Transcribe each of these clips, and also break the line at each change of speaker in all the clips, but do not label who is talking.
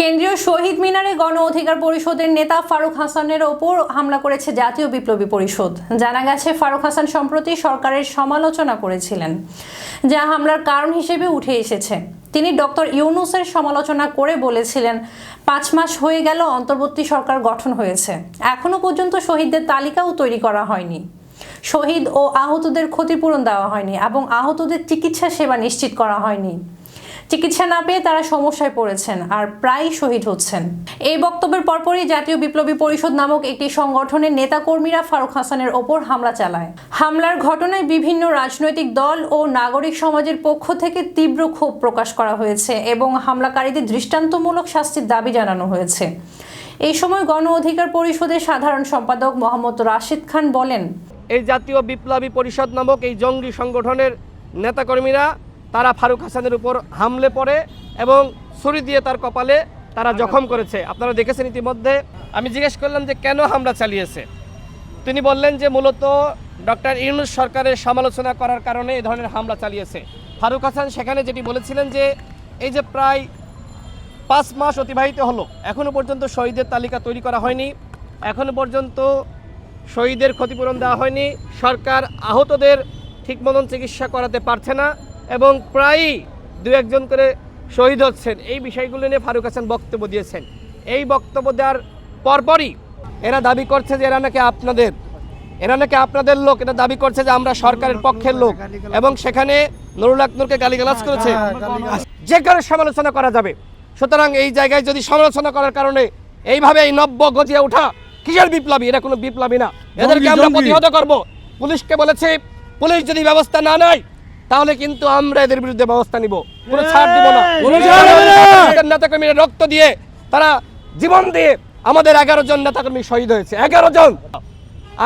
কেন্দ্রীয় শহীদ মিনারে গণ অধিকার পরিষদের নেতা ফারুক হাসানের ওপর হামলা করেছে জাতীয় বিপ্লবী পরিষদ। জানা গেছে, ফারুক হাসান সম্প্রতি সরকারের সমালোচনা করেছিলেন, যা হামলার কারণ হিসেবে উঠে এসেছে। তিনি ডক্টর ইউনুসের সমালোচনা করে বলেছিলেন, পাঁচ মাস হয়ে গেল, অন্তর্বর্তী সরকার গঠন হয়েছে। এখনও পর্যন্ত শহীদদের তালিকাও তৈরি করা হয়নি। শহীদ ও আহতদের ক্ষতিপূরণ দেওয়া হয়নি এবং আহতদের চিকিৎসা সেবা নিশ্চিত করা হয়নি। চিকিৎসা না পেয়ে তারা সমস্যায় পড়েছেন আর প্রায় শহীদ হচ্ছেন। এই বক্তব্যের পরপরই জাতীয় বিপ্লবী পরিষদ নামক একটি সংগঠনের নেতাকর্মীরা ফারুক হাসানের ওপর হামলা চালায়। হামলার ঘটনায় বিভিন্ন রাজনৈতিক দল ও নাগরিক সমাজের পক্ষ থেকে তীব্র ক্ষোভ প্রকাশ করা হয়েছে এবং হামলাকারীদের দৃষ্টান্তমূলক শাস্তির দাবি জানানো হয়েছে। এই সময় গণ অধিকার পরিষদের সাধারণ সম্পাদক মোহাম্মদ রাশিদ খান বলেন,
এই জাতীয় বিপ্লবী পরিষদ নামক এই জঙ্গি সংগঠনের নেতাকর্মীরা তারা ফারুক হাসানের উপর হামলে পড়ে এবং ছুরি দিয়ে তার কপালে তারা জখম করেছে। আপনারা দেখেছেন ইতিমধ্যে। আমি জিজ্ঞেস করলাম যে কেন হামলা চালিয়েছে? তিনি বললেন যে মূলত ডক্টর ইউনুস সরকারের সমালোচনা করার কারণে এই ধরনের হামলা চালিয়েছে। ফারুক হাসান সেখানে যেটি বলেছিলেন যে এই যে প্রায় পাঁচ মাস অতিবাহিত হলো এখনও পর্যন্ত শহীদের তালিকা তৈরি করা হয়নি। এখনও পর্যন্ত শহীদের ক্ষতিপূরণ দেওয়া হয়নি। সরকার আহতদের ঠিক মতন চিকিৎসা করাতে পারছে না। এবং প্রায়ই দু একজন করে শহীদ হচ্ছেন। এই বিষয়গুলো নিয়ে ফারুক হাসান বক্তব্য দিয়েছেন। এই বক্তব্য দেওয়ার পরপরই এরা দাবি করছে যে এরা নাকি আপনাদের এরা নাকি আপনাদের লোক এটা দাবি করছে যে আমরা সরকারের পক্ষের লোক এবং সেখানে নুরুল আকনুরকে গালিগালাজ করেছে। যে কারও সমালোচনা করা যাবে। সুতরাং এই জায়গায় যদি সমালোচনা করার কারণে এইভাবে এই নব্য গজিয়ে ওঠা কিসের বিপ্লবী? এটা কোনো বিপ্লবী না। এদেরকে আমরা প্রতিহত করব। পুলিশকে বলেছে পুলিশ যদি ব্যবস্থা না নেয় তাহলে কিন্তু আমরা এদের বিরুদ্ধে ব্যবস্থা নিব। কোনো ছাড় দিব না। আমাদের নেতাকর্মীরা রক্ত দিয়ে তারা জীবন দিয়ে আমাদের এগারো জন নেতাকর্মী শহীদ হয়েছে। এগারো জন।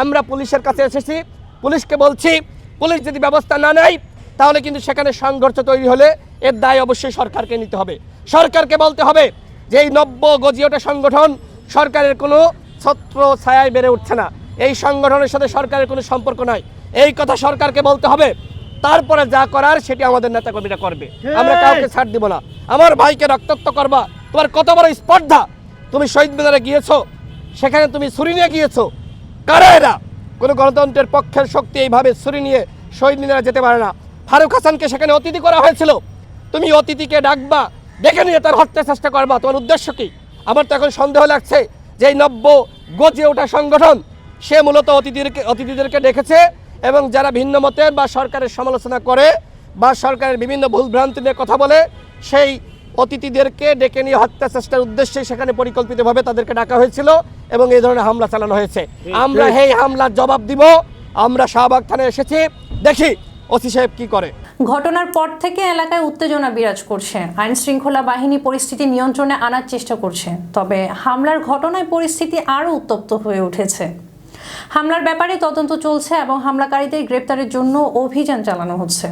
আমরা পুলিশের কাছে এসেছি। পুলিশকে বলছি পুলিশ যদি ব্যবস্থা না নেয় তাহলে কিন্তু সেখানে সংঘর্ষ তৈরি হলে এর দায় অবশ্যই সরকারকে নিতে হবে। সরকারকে বলতে হবে যে এই নব্য গজিওটা সংগঠন সরকারের কোনো ছত্র ছায়ায় বেড়ে উঠছে না। এই সংগঠনের সাথে সরকারের কোনো সম্পর্ক নাই। এই কথা সরকারকে বলতে হবে। তারপরে যা করার সেটি আমাদের নেতাকর্মীরা করবে। আমরা কাউকে ছাড় দিব না। আমার ভাইকে রক্তাক্ত করবা। তোমার কত বড় স্পর্ধা? তুমি শহীদ মিনারে গিয়েছো সেখানে তুমি ছুরি নিয়ে গিয়েছো। কারা এরা? কোনো গণতন্ত্রের পক্ষের শক্তি এইভাবে ছুরি নিয়ে শহীদ মিনারে যেতে পারে না। ফারুক হাসানকে সেখানে অতিথি করা হয়েছিল। তুমি অতিথিকে ডাকবা ডেকে নিয়ে তার হত্যার চেষ্টা করবা। তোমার উদ্দেশ্য কি? আমার তো এখন সন্দেহ লাগছে যে এই নব্য গজিয়ে ওঠা সংগঠন সে মূলত অতিথিদেরকে অতিথিদেরকে ডেকেছে এবং যারা ভিন্ন মতের বা সরকারের সমালোচনা করে বা সরকারের বিভিন্ন ভুল ভ্রান্তি নিয়ে কথা বলে সেই অতিথিদেরকে ডেকে নিয়ে হত্যা চেষ্টার উদ্দেশ্যে সেখানে পরিকল্পিতভাবে তাদেরকে ডাকা হয়েছিল এবং এই ধরনের হামলা চালানো হয়েছে। আমরা এই হামলার জবাব দিব। আমরা শাহবাগ থানায় এসেছি। দেখি ওসি সাহেব কি করে।
ঘটনার পর থেকে এলাকায় উত্তেজনা বিরাজ করছে। আইন শৃঙ্খলা বাহিনী পরিস্থিতি নিয়ন্ত্রণে আনার চেষ্টা করছে। তবে হামলার ঘটনায় পরিস্থিতি আরও উত্তপ্ত হয়ে উঠেছে। হামলার ব্যাপারে তদন্ত চলছে এবং হামলাকারীদের গ্রেপ্তারের জন্য অভিযান চালানো হচ্ছে।